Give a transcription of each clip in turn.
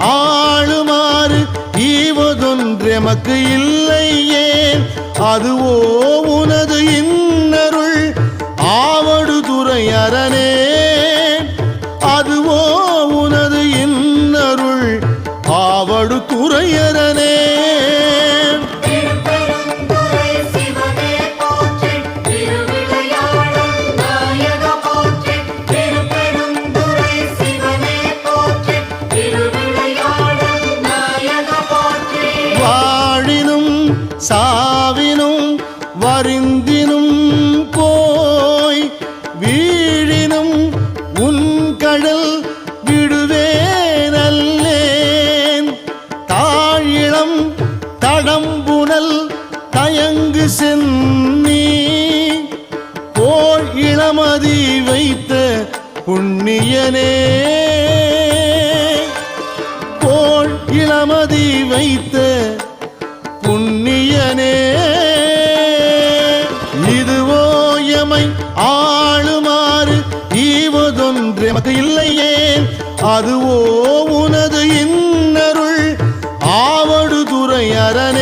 ஆளுமாறு ஈவதொன்றெமக்கு ஏன் அதுவோ உனது இன்னருள் ஆவடு துறை அரணே. தயங்கு சென்னி போல் இளமதி வைத்த புண்ணியனே. போல் இளமதி வைத்த புண்ணியனே. இதுவோ எமை ஆளுமாறு ஈவதொன்று எமக்கு இல்லையே அதுவோ உனது இன்னருள் ஆவடு துறையரணே அதுவோ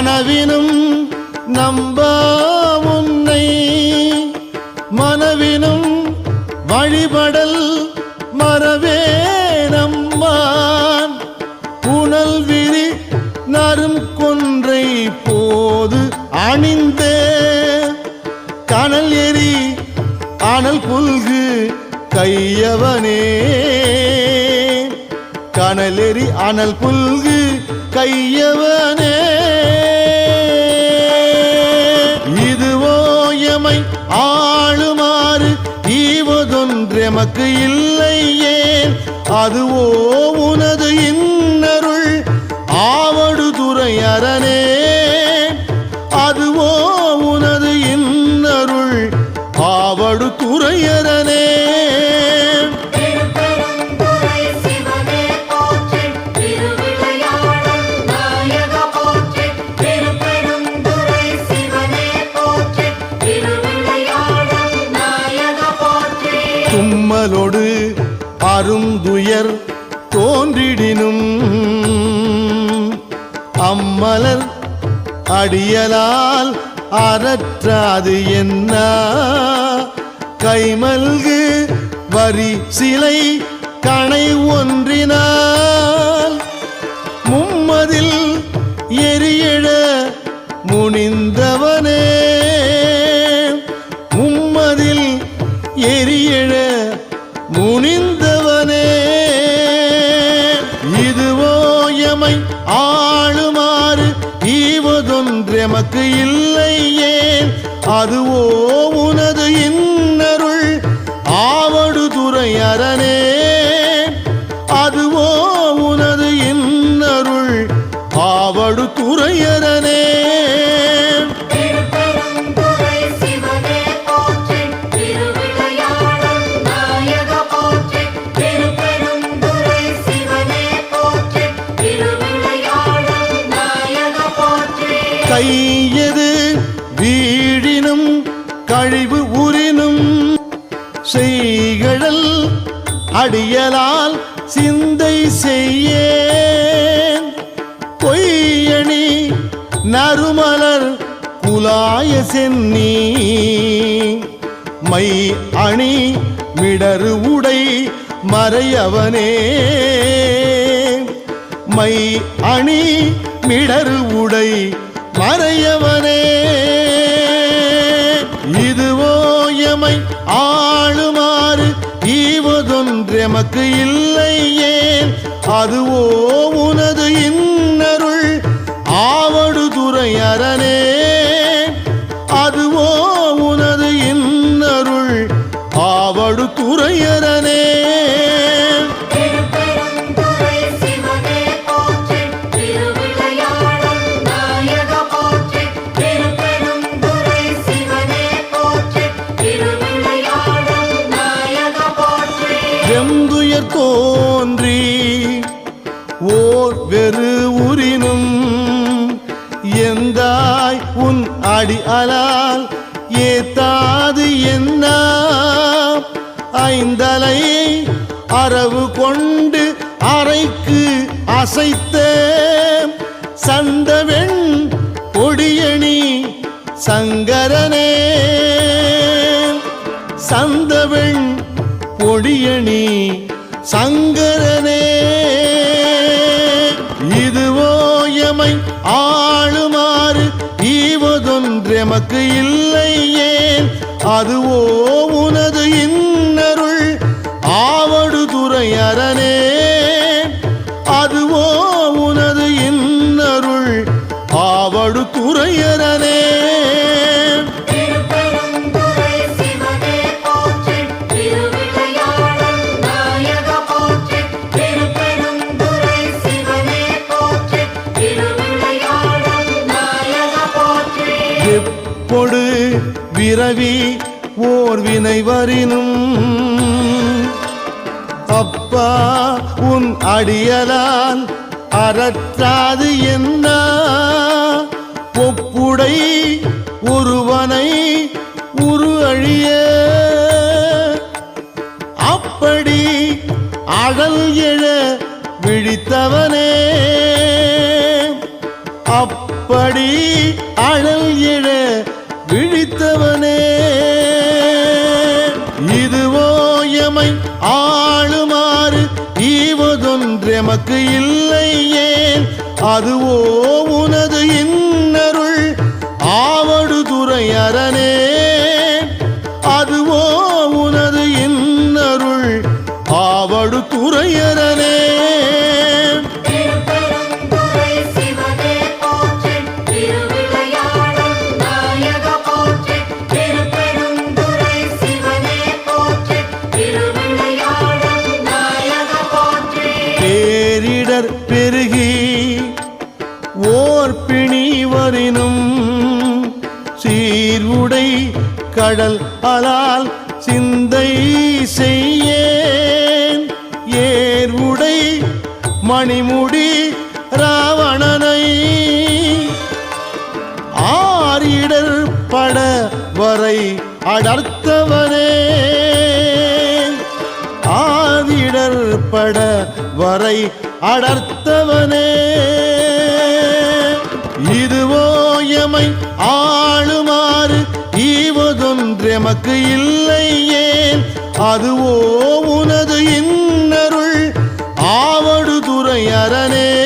கனவினும் நம்ப உன்னை. மனவினும் வழிபடல் மறவே நம்மான். புனல் விரி நரும் கொன்றை போது அணிந்தே. கனல் எரி அனல் புல்கு கையவனே. கனலெறி அனல் புல்கு கையவனே. நமக்கு இல்லை ஏன்? அதுவோ உனது தும்மலொடு அருந்துயர் தோன்றிடினும். அம்மலர் அடியலால் அறற்றாது என்ன? கைமல்கு வரி சிலை கணை ஒன்றினால். மும்மதில் எரியழ முனிந்தவனே. அதுவோ உனது இன்னருள் ஆவடு துறையரணே அதுவோ உனது இன்னருள் ஆவடு துறையரணே அடியலால் சிந்தை செய்யேன். பொய்யணி நறுமலர் குலாய சென்னி. மை அணி மிடரு உடை மறையவனே. மை அணி மிடரு உடை மறையவன் உனக்கு இல்லை ஏன் அதுவோ ஏத்தாது என்ன ஐந்தலை அரவு கொண்டு அறைக்கு அசைத்த சந்தவெண் பொடியணி சங்கரனே. சந்தவெண் பொடியணி சங்கரனே. இதுவோ எமை ஆளுமாறு ஈவதொன்றெமக்கு இல்லையே. அதுவோ உனது இன்னருள். ஆவடு துறை அரணே பிறவி ஓர் வினை வரினும். அப்பா உன் அடியலான் அறற்றாது என்ன ஒப்புடை ஒருவனை உரு அழிய. அப்படி அழல் எழ விழித்தவனே. அப்படி அழல் எழ விழித்தவனே இதுவோ எமை ஆளுமாறு ஈவதொன்று ஈவதொன்றெமக்கு இல்லையே அதுவோ பெயர் பெருகி ஓர் பிணி வரினும் சீர்வுடை கடல் அலால் சிந்தை செய்யேன். ஏர்வுடை மணிமுடி ராவணனை ஆரிடர் பட வரை அடர்த்தவனே. ஆதிடர் பட வரை அடர்த்தவனே இதுவோ எமை ஆளுமாறு ஈவதொன்றெமக்கு இல்லையே அதுவோ உனது இன்னருள் ஆவடு துறையரணே அதுவோ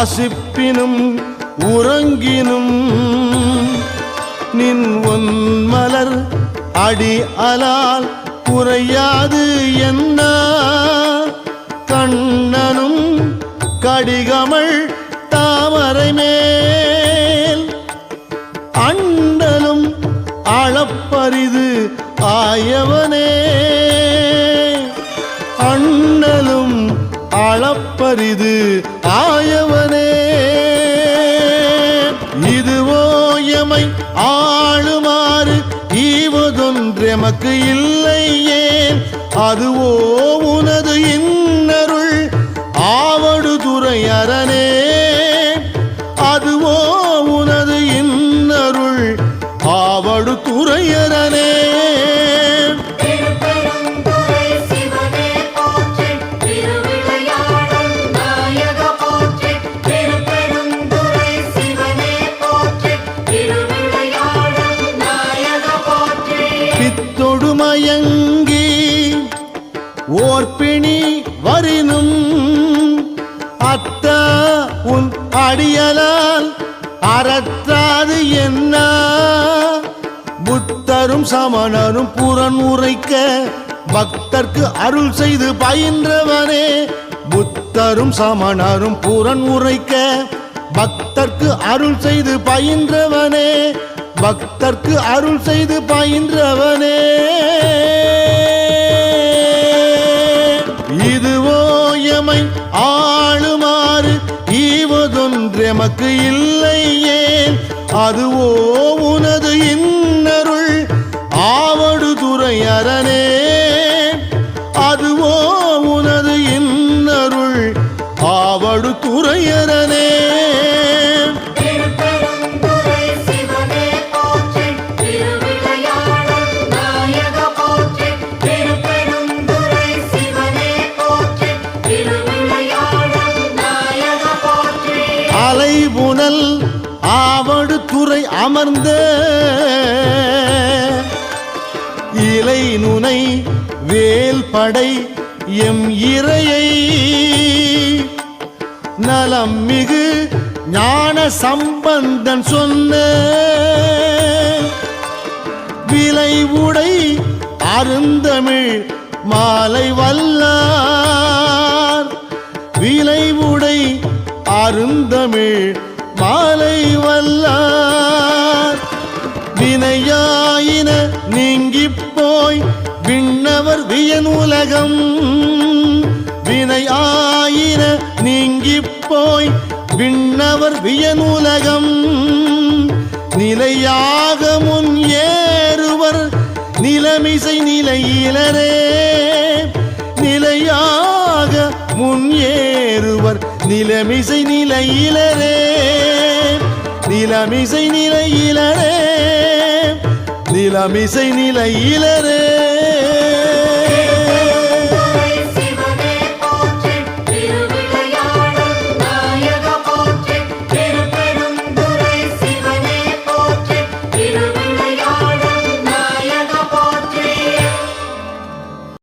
வாசிப்பினும் உறங்கினும். நின் ஒன்மலர் அடி அலால் குறையாது என்ன? கண்ணனும் கடிகமள் தாமரை மேல். அண்டலும் அளப்பரிது ஆயவனே. அண்ணலும் அளப்பரிது ஈவதொன்றெமக்கு இல்லையே அதுவோ அடியலால் அறற்றாது என்ன? புத்தரும் சமணரும் புறன் உரைக்க பக்தர்க்கு அருள் செய்து பயின்றவனே. புத்தரும் சமணரும் புறன் உரைக்க பக்தர்க்கு அருள் செய்து பயின்றவனே. பக்தர்க்கு அருள் செய்து பயின்றவனே. நமக்கு இல்லை ஏன்? அதுவோ அமர்ந்த இலை நுனை வேல் படை எம் இறையை நலம் மிகு ஞான சம்பந்தன் சொன்ன விலை உடை அருந்தமிழ் மாலை வல்லார். விலை உடை அருந்தமிழ் நீங்கி போய் விண்ணவர் வியனுலகம். ஆயிர நீங்கி போய் விண்ணவர் வியனுலகம். நிலையாக முன் ஏறுவர் நிலமிசை நிலையிலரே. நிலையாக முன் ஏறுவர் நிலமிசை நிலையிலரே. நிலமிசை நிலையிலரே. நிலமிசை நிலையிலரே.